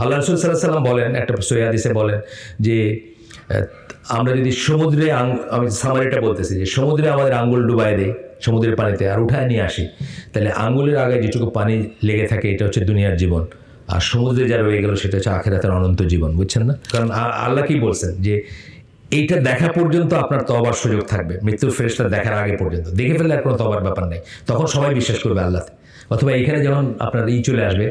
আল্লাহ রসুল সাল্লাহ সাল্লাম বলেন, একটা সৈয়াদিসে বলেন যে আমরা যদি সমুদ্রে আমি সামারিটা বলতেছি যে, সমুদ্রে আমাদের আঙ্গুল ডুবাই দেয়, সমুদ্রের পানিতে আর উঠায় নিয়ে আসি। তাহলে আঙ্গুলের আগে যেটুকু পানি লেগে থাকে, এটা হচ্ছে দুনিয়ার জীবন। আর সমুদ্রে যা রয়ে গেল, সেটা হচ্ছে আখেরাতের অনন্ত জীবন, বুঝছেন না? কারণ আল্লাহ কি বলছেন যে, এইটা দেখা পর্যন্ত আপনার তবার সুযোগ থাকবে। মৃত্যুর ফেরেশতা দেখার আগে পর্যন্ত। দেখে ফেললে আর কোনো তবার ব্যাপার নেই। তখন সবাই বিশ্বাস করবে আল্লাহতে। অথবা এখানে যখন আপনার ই চলে আসবে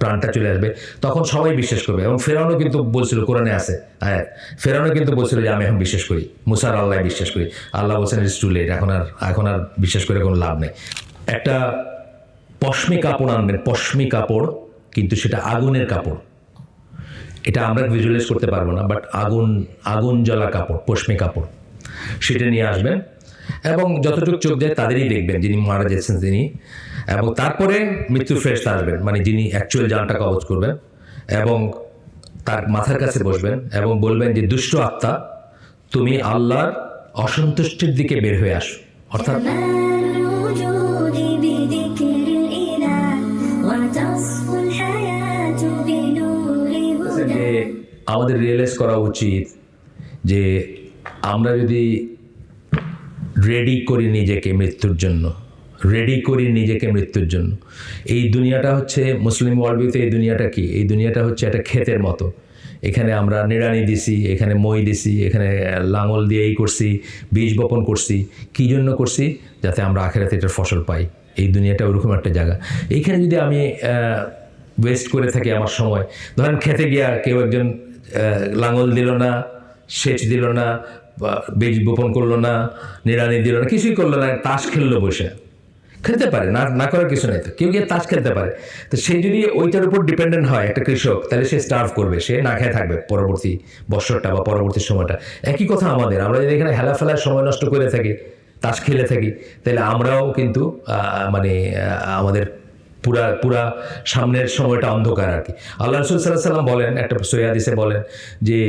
প্রাণটা চলে আসবে তখন সবাই বিশ্বাস করবে। এবং ফেরানো কিন্তু বলছিল কোরআনে আছে হ্যাঁ ফেরানো কিন্তু বলছিল যে আমি এখন বিশ্বাস করি। মুসার আল্লাহ বিশ্বাস করি। আল্লাহ বলছেন ইটস টু লেট এখন আর এখন আর বিশ্বাস করে কোনো লাভ নেই। একটা পশমি কাপড় আনবেন পশমি কাপড় কিন্তু সেটা আগুনের কাপড়। এটা আমরা ভিজুয়ালাইজ করতে পারব না বাট আগুন আগুন জ্বলা কাপড় পশমি কাপড়। সেটা নিয়ে আসবেন এবং যতটুকু চোখ যায় তাদেরই দেখবেন, যিনি মারা গেছেন তিনি, এবং তারপরে মৃত্যু ফ্রেশ আসবেন মানে যিনি অ্যাকচুয়াল জানটা কবজ করবেন, এবং তার মাথার কাছে বসবেন, এবং বলবেন যে, দুষ্ট আত্মা, তুমি আল্লাহর অসন্তুষ্টির দিকে বের হয়ে আসো। অর্থাৎ আমাদের রিয়েলাইজ করা উচিত যে, আমরা যদি রেডি করি নিজেকে মৃত্যুর জন্য রেডি করি নিজেকে মৃত্যুর জন্য। এই দুনিয়াটা হচ্ছে মুসলিম ওয়ার্ল্ডভিউতে এই দুনিয়াটা কি? এই দুনিয়াটা হচ্ছে একটা ক্ষেতের মতো। এখানে আমরা নিড়ানি দিছি, এখানে মই দিছি, এখানে লাঙল দিয়ে এই করছি, বীজ বপন করছি। কী জন্য করছি? যাতে আমরা আখেরাতে এটার ফসল পাই। এই দুনিয়াটা ওরকম একটা জায়গা। এইখানে যদি আমি ওয়েস্ট করে থাকি আমার সময়, ধরেন খেতে গিয়া কেউ একজন লাঙল দিল না, সেচ দিল না বীজ বপন করল না নিড়ানি দিল না, কিছুই করল না, তাস খেললো বসে। খেলতে পারে, না না করার কিছু নেই তো, কেউ গিয়ে তাস খেলতে পারে। তো সে যদি ওইটার উপর ডিপেন্ডেন্ট হয়, একটা কৃষক, তাহলে সে স্টার্ভ করবে, সে না খেয়ে থাকবে পরবর্তী বছরটা বা পরবর্তী সময়টা। একই কথা আমাদের, আমরা যদি এখানে হেলা ফেলায় সময় নষ্ট করে থাকি, তাস খেলে থাকি, তাহলে আমরাও কিন্তু মানে আমাদের পুরা পুরা সামনের সময়টা অন্ধকার আর কি। আল্লাহ রসুল সাল্লাহ সাল্লাম বলেন, একটা সৈয়াদিসে বলেন যে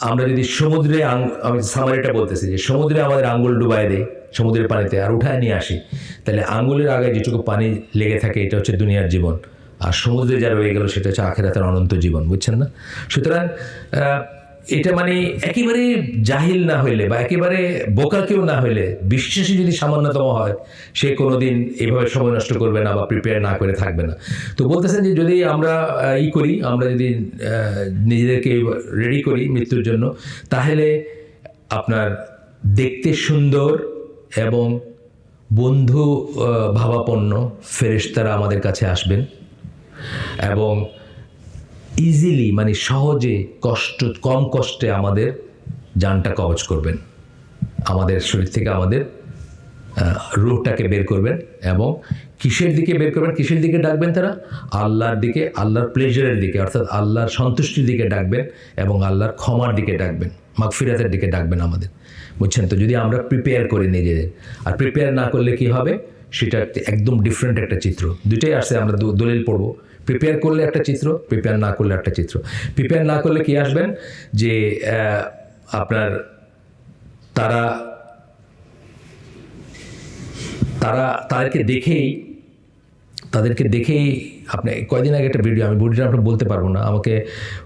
আমরা যদি সমুদ্রে আমি সামারিটা বলতেছি যে সমুদ্রে আমাদের আঙ্গুল ডুবাই দেয়, সমুদ্রের পানিতে আর উঠায় নিয়ে আসি। তাহলে আঙ্গুলের আগে যেটুকু পানি লেগে থাকে, এটা হচ্ছে দুনিয়ার জীবন। আর সমুদ্রে যা রয়ে গেল, সেটা হচ্ছে আখেরাতের অনন্ত জীবন, বুঝছেন না? সুতরাং এটা মানে একেবারে জাহিল না হইলে বা একেবারে বোকা কেউ না হইলে, বিশ্বাসী যদি সামান্যতম হয়, সে কোনোদিন এইভাবে সময় নষ্ট করবে না বা প্রিপেয়ার না করে থাকবে না। তো বলতেছেন যে যদি আমরা ই করি, আমরা যদি নিজেদেরকে রেডি করি মৃত্যুর জন্য, তাহলে আপনার দেখতে সুন্দর এবং বন্ধু ভাবাপন্ন ফেরেশতারা আমাদের কাছে আসবেন এবং ইজিলি মানে সহজে, কষ্ট, কম কষ্টে আমাদের জানটা কবচ করবেন। আমাদের শরীর থেকে আমাদের রোগটাকে বের করবেন এবং কিসের দিকে বের করবেন? কিসের দিকে ডাকবেন তারা? আল্লাহর দিকে, আল্লাহর প্লেজারের দিকে, অর্থাৎ আল্লাহর সন্তুষ্টির দিকে ডাকবেন এবং আল্লাহর ক্ষমার দিকে ডাকবেন, মাগফিরাতের দিকে ডাকবেন আমাদের। বুঝছেন তো? যদি আমরা প্রিপেয়ার করি নিজেদের, আর প্রিপেয়ার না করলে কি হবে? সেটা একদম ডিফারেন্ট একটা চিত্র। দুইটাই আসছে, আমরা দলিল পড়ব। প্রিপেয়ার করলে একটা চিত্র প্রিপেয়ার না করলে একটা চিত্র। প্রিপেয়ার না করলে কি আসবেন? যে আপনার তারা তারা, তাদেরকে দেখেই তাদেরকে দেখেই আপনি, কয়দিন আগে একটা ভিডিও আমি ভিডিওটা আপনার বলতে পারব না। আমাকে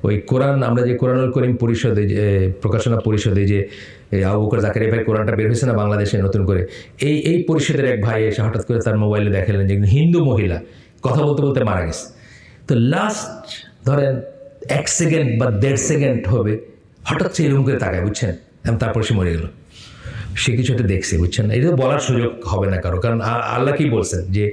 ওই কোরআন, আমরা যে কোরআনুল করিম পরিষদে, যে, প্রকাশনা পরিষদে যে আবু জাকারি ভাই কোরআনটা বের হয়েছে না বাংলাদেশে নতুন করে, এই এই পরিষদের এক ভাই এসে হঠাৎ করে তার মোবাইলে দেখালেন যে হিন্দু মহিলা, কথা বলতে বলতে মারা গেছে। তো লাস্ট ধরেন এক সেকেন্ড বা দেড় সেকেন্ড হবে, হঠাৎ সে এরকম করে তাকায়, বুঝছেন? এবং তারপর সে মরে গেল। সে কিছু একটা দেখছে, বুঝছেন? না এটা তো বলার সুযোগ হবে না কারও, কারণ আল্লাহ কি বলছেন? যে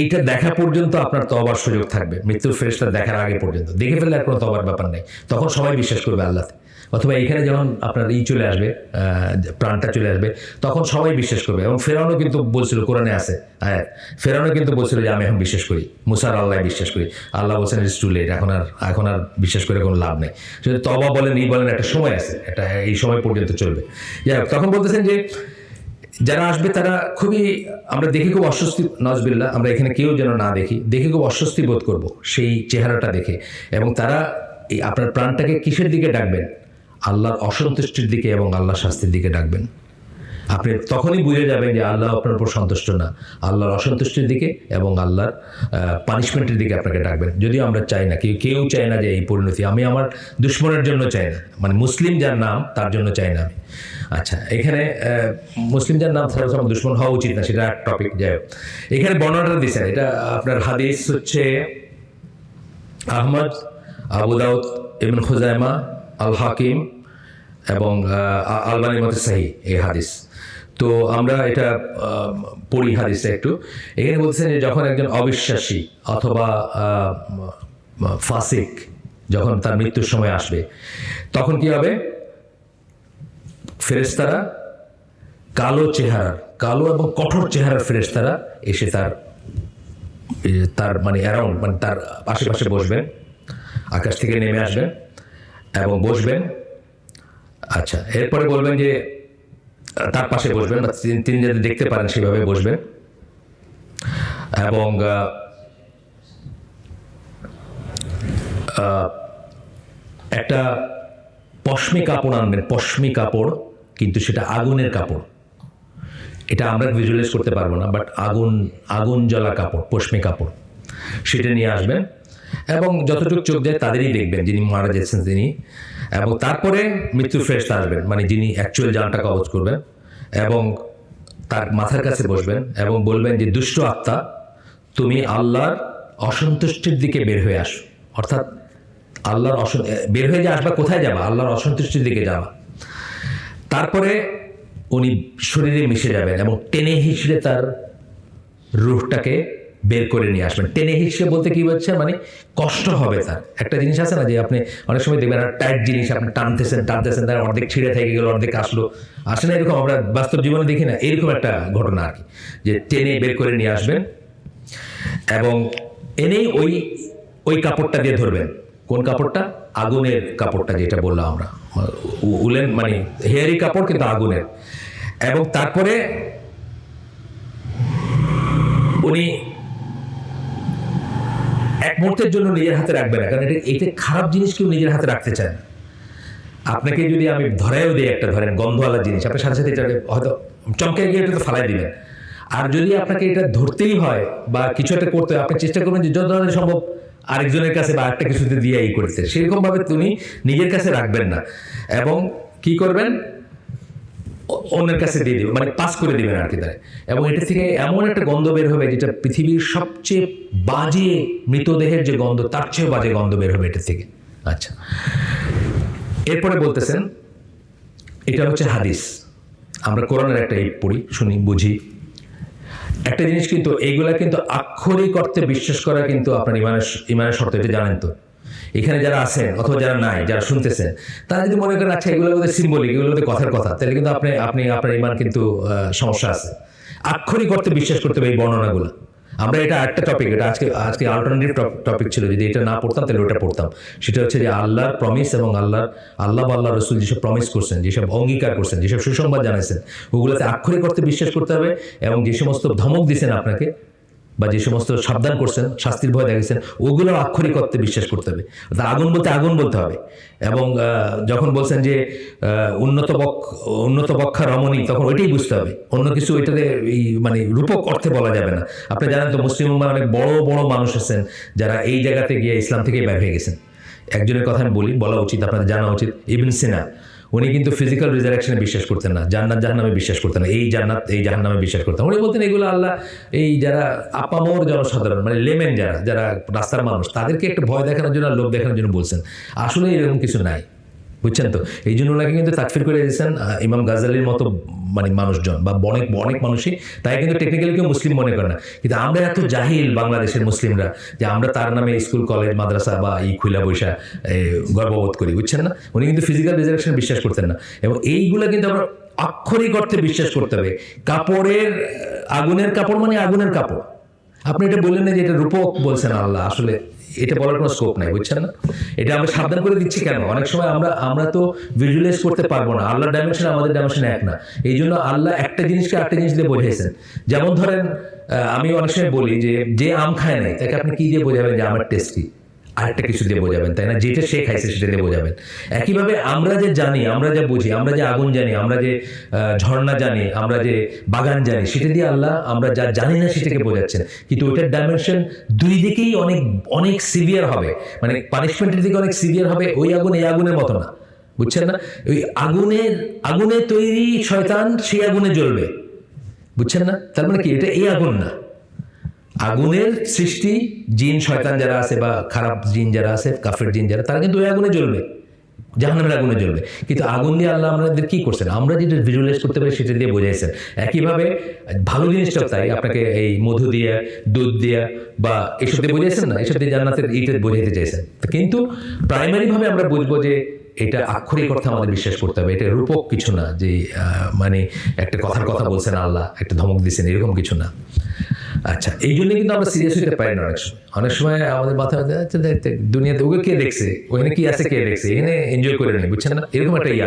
এইটা দেখা পর্যন্ত আপনার তবার সুযোগ থাকবে, মৃত্যুর ফেরেসটা দেখার আগে পর্যন্ত। দেখে ফেললে আর কোনো তবার ব্যাপার নেই। তখন সবাই বিশ্বাস করবে আল্লাহতে। অথবা এখানে যখন আপনার ই চলে আসবে প্রাণটা চলে আসবে তখন সবাই বিশ্বাস করবে। এবং ফেরানো কিন্তু বলছিল কোরআনে আছে হ্যাঁ ফেরানো কিন্তু বলছিল যে আমি এখন বিশ্বাস করি। মুসার আল্লাহ বিশ্বাস করি। আল্লাহ বলছেন ইটস টু লেট এখন আর এখন আর বিশ্বাস করে কোনো লাভ নেই। যদি তবা বলেন ই বলেন একটা সময় আছে একটা এই সময় পর্যন্ত চলবে। যাই হোক, তখন বলতেছেন যে যারা আসবে তারা খুবই আমরা দেখে খুব অস্বস্তি নজবিল্লা আমরা এখানে কেউ যেন না দেখি দেখে খুব অস্বস্তি বোধ করব সেই চেহারাটা দেখে। এবং তারা এই আপনার প্রাণটাকে কিসের দিকে ডাকবেন? আল্লাহর অসন্তুষ্টির দিকে এবং আল্লাহর শাস্তির দিকে ডাকবেন। আপনি তখনই বুঝে যাবেন যে আল্লাহ আপনার উপর সন্তুষ্ট না। আল্লাহর অসন্তুষ্টির দিকে এবং আল্লাহর পানিশমেন্টের দিকে আপনাকে ডাকবেন। যদিও আমরা চাই না, কেউ কেউ চায় না যে এই পরিণতি। আমি আমার দুশ্মনের জন্য চাই না। মানে মুসলিম যার নাম, তার জন্য চাই না আমি। আচ্ছা এখানে মুসলিম যার নাম তার আমার দুশ্মন হওয়া উচিত না, সেটা টপিক যাই হোক। এখানে বর্ণনাটা দিচ্ছেন এটা আপনার হাদিস হচ্ছে আহমদ, আবু দাউদ, ইবন খুজাইমা আল হাকিম এবং আলবানি মতে সাহি এই হাদিস। তো আমরা এটা পড়ি হাদিসটা একটু। এখানে বলছেন যে যখন একজন অবিশ্বাসী অথবা ফাসিক যখন তার মৃত্যুর সময় আসবে, তখন কি হবে? ফেরেস্তারা কালো চেহারার, কালো এবং কঠোর চেহারার ফেরেস্তারা এসে তার তার মানে অ্যারাউন্ড মানে তার আশেপাশে বসবেন, আকাশ থেকে নেমে আসবেন। এবং বসবেন। আচ্ছা এরপরে বলবেন যে তার পাশে বসবেন বা তিনি যাতে দেখতে পারেন সেভাবে বসবেন। এবং একটা পশমি কাপড় আনবেন পশমি কাপড় কিন্তু সেটা আগুনের কাপড়। এটা আমরা ভিজুয়ালাইজ করতে পারব না বাট আগুন আগুন জ্বলা কাপড় পশমি কাপড়। সেটা নিয়ে আসবেন। এবং যতটুকু চোখ যায় তাদেরই দেখবেন যিনি মারা যাচ্ছেন তিনি। এবং তারপরে মৃত্যু ফ্রেশ আসবেন মানে যিনি অ্যাকচুয়াল জানটা কবজ করবেন এবং তার মাথার কাছে বসবেন এবং বলবেন যে দুষ্ট আত্মা তুমি আল্লাহর অসন্তুষ্টির দিকে বের হয়ে আসো। অর্থাৎ আল্লাহর অস বের হয়ে যে আসবা কোথায় যাবা? আল্লাহর অসন্তুষ্টির দিকে যাবা। তারপরে উনি শরীরে মিশে যাবেন এবং টেনে হিসড়ে তার রুহটাকে বের করে নিয়ে আসবেন। টেনে হিসেবে বলতে কি বলছে মানে কষ্ট হবে তার। একটা জিনিস আছে না যে আপনি অনেক সময় দেখবেন টাইট জিনিস আপনি টানতেছেন টানতেছেন, তার অর্ধেক ছিঁড়ে থেকে গেল, অর্ধেক আসলো। আসে না এরকম, আমরা বাস্তব জীবনে দেখি না, এরকম একটা ঘটনা আর কি। যে টেনে বের করে নিয়ে আসবেন এবং এনেই ওই ওই কাপড়টা দিয়ে ধরবেন। কোন কাপড়টা? আগুনের কাপড়টা যেটা বললাম আমরা। উলেন মানে হেয়ারি কাপড়, কিন্তু আগুনের। এবং তারপরে উনি এক মুহূর্তের জন্য নিজের হাতে রাখবে না। কারণ এটা এটা খারাপ জিনিস কেউ নিজের হাতে রাখতে চায় না। আপনাকে যদি আমি ধরেও দিই একটা ধরেন গন্ধওয়ালা জিনিস আপনার সাথে সাথে এটাকে হয়তো চমকে গিয়ে এটা তো ফালাই দিবেন। আর যদি আপনাকে এটা ধরতেই হয় বা কিছু একটা করতে হয় আপনি চেষ্টা করবেন যে যত ধরনের সম্ভব আরেকজনের কাছে বা একটা কিছুতে দিয়ে এই করতে সেরকমভাবে তুমি নিজের কাছে রাখবেন না। এবং কি করবেন? অন্যের কাছে দিয়ে দিবেন মানে পাস করে দিবেন আর কি তাই এবং এটা থেকে এমন একটা গন্ধ বের হবে যেটা পৃথিবীর সবচেয়ে বাজে মৃতদেহের যে গন্ধ, তার চেয়েও বাজে গন্ধ বের হবে এটা থেকে। আচ্ছা। এরপরে বলতেছেন, এটা হচ্ছে হাদিস। আমরা কোরআনের একটা এই পড়ি, শুনি, বুঝি। একটা জিনিস কিন্তু এইগুলা কিন্তু আক্ষরিক অর্থে বিশ্বাস করা কিন্তু আপনার ইমানের ইমানের শর্ত, এটা জানেন তো। এখানে যারা আছেন অথবা যারা নাই, যারা শুনতেছেন, তারা যদি মনে করেন আচ্ছা এগুলো বোধহয় সিম্বলিক এগুলো বোধহয় কথার কথা, তাহলে কিন্তু আপনি আপনি, আপনার ইমান কিন্তু সমস্যা আছে। আক্ষরিক অর্থে বিশ্বাস করতে হবে এই বর্ণনাগুলো। আমরা এটা একটা টপিক এটা আজকে আজকে অল্টারনেটিভ টপিক ছিল, যদি এটা না পড়তাম, তাহলে ওটা পড়তাম। সেটা হচ্ছে যে আল্লাহর প্রমিস এবং আল্লাহ বা আল্লাহ রসুল যেসব প্রমিস করছেন, যেসব অঙ্গীকার করছেন, যেসব সুসংবাদ জানাইছেন, ওগুলোতে আক্ষরিক অর্থে বিশ্বাস করতে হবে এবং যে সমস্ত ধমক দিয়েছেন আপনাকে বা যে সমস্ত সাবধান করছেন, শাস্তির ভয় দেখেছেন ওগুলো আক্ষরিক অর্থে বিশ্বাস করতে হবে। আগুন বলতে আগুন বলতে হবে। এবং যখন বলছেন যে উন্নত উন্নত বক্ষা রমণী, তখন ওইটাই বুঝতে হবে। অন্য কিছু ওইটাতে এই মানে রূপক অর্থে বলা যাবে না। আপনি জানেন তো, মুসলিম অনেক বড় বড় মানুষ আছেন, যারা এই জায়গাতে গিয়ে ইসলাম থেকে বের হয়ে গেছেন। একজনের কথা আমি বলি, বলা উচিত, আপনাদের জানা উচিত, ইবিন সিনা। উনি কিন্তু ফিজিক্যাল রিজারেকশনে বিশ্বাস করতেন না জান্নাত জাহান্নামে বিশ্বাস করতেন না এই জান্নাত এই জাহান্নামে বিশ্বাস করতেন উনি বলতেন এগুলো আল্লাহ এই যারা আপামোর জনসাধারণ মানে লেমেন যারা যারা রাস্তার মানুষ তাদেরকে একটা ভয় দেখানোর জন্য লোক লোভ দেখানোর জন্য বলছেন। আসলে এরকম কিছু নাই। বুঝছেন তো? এই জন্য ওনাকে কিন্তু তাকফির করে দিয়েছেন ইমাম গাজালির মতো মানে মানুষজন বা অনেক অনেক মানুষই, তাই কিন্তু টেকনিক্যালি কেউ মুসলিম মনে করে না। কিন্তু আমরা এত জাহিল বাংলাদেশের মুসলিমরা যে আমরা তার নামে স্কুল, কলেজ, মাদ্রাসা বা এই খুলা বৈশা গর্ববোধ করি, বুঝছেন না? উনি কিন্তু ফিজিক্যাল রিজার্ভেশন বিশ্বাস করতেন না। এবং এইগুলো কিন্তু আমরা আক্ষরিক অর্থে বিশ্বাস করতে হবে। কাপড়ের, আগুনের কাপড় মানে আগুনের কাপড়। আপনি এটা বললেন না যে এটা রূপক বলছেন আল্লাহ, আসলে এটা বলার কোনো স্কোপ নাই, বুঝছেন না? এটা আমরা সাবধান করে দিচ্ছি কেন? অনেক সময় আমরা আমরা তো ভিজুয়ালাইজ করতে পারব না, আল্লাহর ডাইমেনশন আমাদের ডাইমেনশন এক না। এই জন্য আল্লাহ একটা জিনিসকে একটা জিনিস দিয়ে বোঝাইছেন। যেমন ধরেন আমি অনেক সময় বলি যে যে আম খায় নাই, তাকে আপনি কি দিয়ে বোঝাবেন যে, আমার টেস্টি আরেকটা কিছু দিয়ে বোঝাবেন তাই না? যেটা সে খাইছে সেটা দিয়ে বোঝাবেন। একইভাবে আমরা যে জানি আমরা যা বুঝি আমরা যে আগুন জানি আমরা যে ঝর্ণা জানি আমরা যে বাগান জানি সেটা দিয়ে আল্লাহ আমরা যা জানি না সেটাকে বোঝাচ্ছেন। কিন্তু ওইটার ডাইমেনশন দুই দিকেই অনেক অনেক সিভিয়ার হবে। মানে পানিশমেন্টের দিকে অনেক সিভিয়ার হবে ওই আগুন এই আগুনের মতো না। বুঝছেন না? ওই আগুনের আগুনে তৈরি শয়তান সেই আগুনে জ্বলবে। বুঝছেন না? তার মানে কি? এটা এই আগুন না। আগুনের সৃষ্টি জিন শয়তান যারা আছে বা খারাপ জিন যারা আছে কাফের জিন যারা তারা কিন্তু ওই আগুনে জ্বলবে। জাহান্নামের আগুনে জ্বলবে। কিন্তু আগুন দিয়ে আল্লাহ আমাদের কি করছেন? আমরা যেটা ভিজুয়ালাইজ করতে পারি সেটা দিয়ে বোঝাইছেন। একইভাবে ভালো জিনিসটাও তাই আপনাকে এই মধু দিয়ে দুধ দিয়ে বা এসব দিয়ে বোঝাইছেন না? এসব দিয়ে জান্নাতের ইটা বোঝাইতে চাইছেন। কিন্তু প্রাইমারি ভাবে আমরা বুঝব যে এটা আক্ষরিক অর্থে আমাদের বিশ্বাস করতে হবে। এটা রূপক কিছু না যে আহ, মানে একটা কথার কথা বলছেন আল্লাহ একটা ধমক দিচ্ছেন এরকম কিছু না। আচ্ছা এই জন্য কিন্তু আমরা সিরিয়াস হতে পারি না অনেক সময়। অনেক সময় আমাদের মাথায় আচ্ছা দুনিয়াতে ওকে কে দেখছে? ওখানে কি আছে, কে দেখছে? এখানে এনজয় করে নেই, বুঝছেন না? এরকম একটা ইয়ে